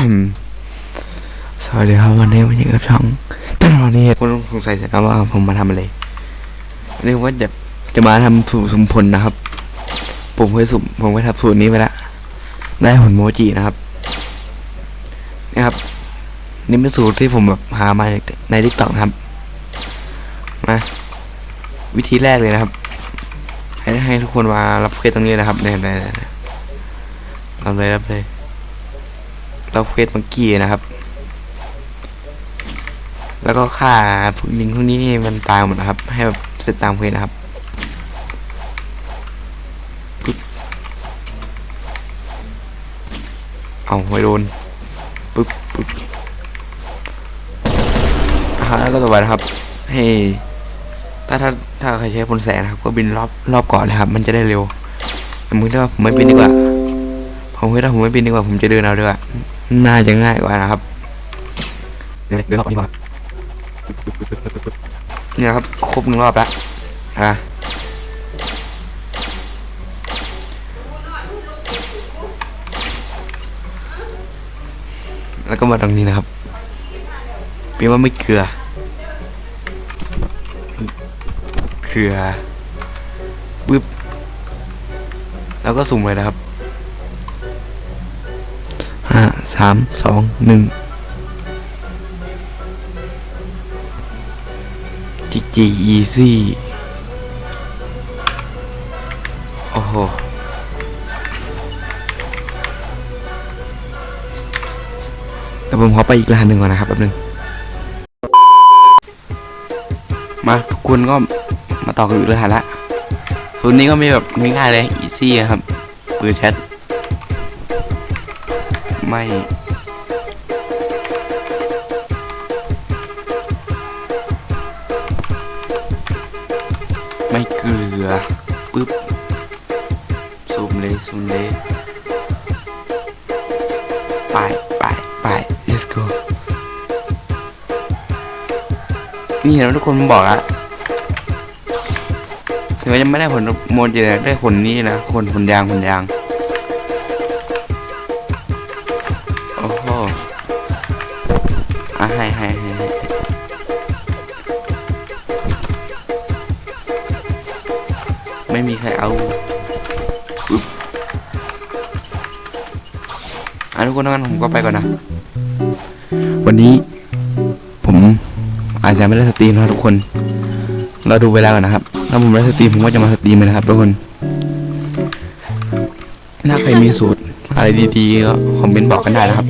สวัสดีครับวันนี้มาอยู่กับช่องตลอดนี้คุณสงสัยใช่ไหมว่าผมมาทำอะไรวันนี้ผมว่าจะจะมาทำสูตรสมผลนะครับ ผมเคยสุ่มผมเคยทำสูตรนี้ไปแล้วได้ผลโมจินะครับนี่ครับ นี่เป็นสูตรที่ผมแบบหามาจากในทิกตอกครับมาวิธีแรกเลยนะครับให้ให้ทุกคนมารับเคสตรงนี้นะครับเนี่ยเนี่ยเนี่ยรับเลย เรับเควสเมื่อกี้นะครับ แล้วก็ฆ่าพวกลิงพวกนี้ให้มันตายหมดนะครับ ให้แบบเสร็จตามเควสนะครับปึ๊บเอาไม่โดนปึ๊บปึ๊บอ่าฮะแล้วก็ต่อไปนะครับ ให้ถ้าถ้าถ้าใครใช้พลแสงนะครับ ก็บินรอบรอบเก่อนเลยครับ มันจะได้เร็วแต่มึงถ้าผมไม่บินดีกว่าผมคิดว่าผมไม่บินดีกว่าผมจะเดินเอาดีกว่า น่าจะง่ายกว่านะครับเดี๋ยวเรอบดีกว่าเนี่ยครับครบหนึ่งรอบแล้วอะแล้วก็มาตรงนี้นะครับเปียว่าไม่เกลือ เกลือปึ๊บแล้วก็สุ่มเลยนะครับ สามสองหนึ่งจีจีอีซี่โอ้โหแต่ผมขอไปอีกรหัสหนึ่งก่อนนะครับแป๊บนึง มาทุกคนก็มาต่อกันอีกรหัสละส่วนนี้ก็มีแบบง่ายๆเลยอีซี่ครับปืนแชท ไม่ ไม่เกลือปึ๊บซูมเลยซูมเลยไปไปไป let's go นี่เห็นไหมทุกคนบอกแล้วถึงแม้จะไม่ได้ผลโมจิเลยได้ผลนี้นะผลผลยางผลยาง อะให้ให้ให้ให้ไม่มีใครเอาปึ๊บอะทุกคนงั้นผมก็ไปก่อนนะ วันนี้ ผมอาจจะไม่ได้สตรีมนะทุกคน เราดูเวลาก่อนนะครับ ถ้าผมได้สตรีมผมก็จะมาสตรีมเลยนะครับทุกคน ถ้าใครมีสูตรอะไรดีๆก็คอมเมนต์บอกกันได้นะครับ